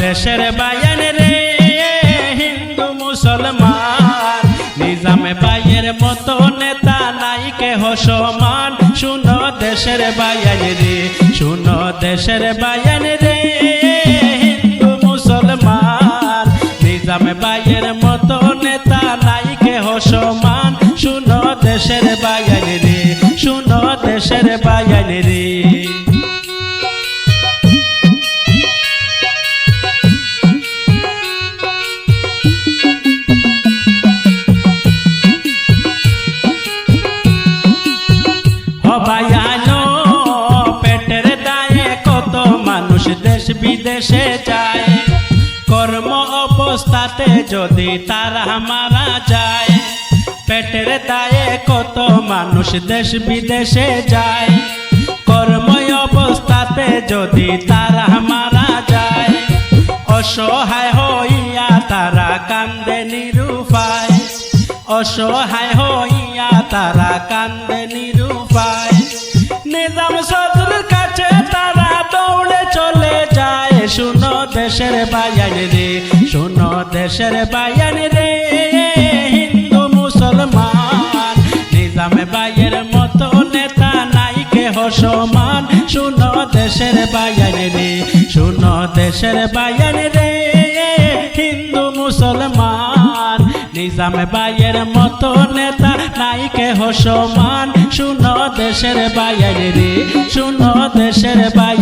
দেশের বায়ান রে, হিন্দু মুসলমান। নিজামে বাইয়ের মতো নেতা নাই, কেহ সমান। শুনো দেশের বায়ান রে, শুনো দেশের বায়ান রে, হিন্দু মুসলমান। নিজামে বাইয়ের মতো নেতা নাই, কেহ সমান। শুনো দেশের বায়ান রে, শুনো দেশের বায়ান রে। হবায়ানো পেটের দায়ে কত মানুষ দেশ বিদেশে যায়। কর্ম অবস্থাতে যদি তারা মারা যায়, পেটের দায়ে কত মানুষ দেশ বিদেশে যায়। কর্ম অবস্থাতে যদি তারা মারা যায়, অসহায় হইয়া তারা কান্দে নিরুপায়। অসহায় হইয়া তারা কান্দে নিজাম সদর কাছে, তারা দৌড়ে চলে যায়। শুনো দেশের বায়ান রে, শুনো দেশের বায়ান রে। হিন্দু, মুসলমান, নিজামে বাইয়ের মতো নেতা নাই কেহ সমান। শুনো দেশের বায়ান রে, শুনো দেশের বায়ান রে। হিন্দু, মুসলমান, নিজামে বাইয়ের মতো নেতা নাই কেহ সমান? শুনো দেশের বাইরে রে শুনো দেশের বাইরে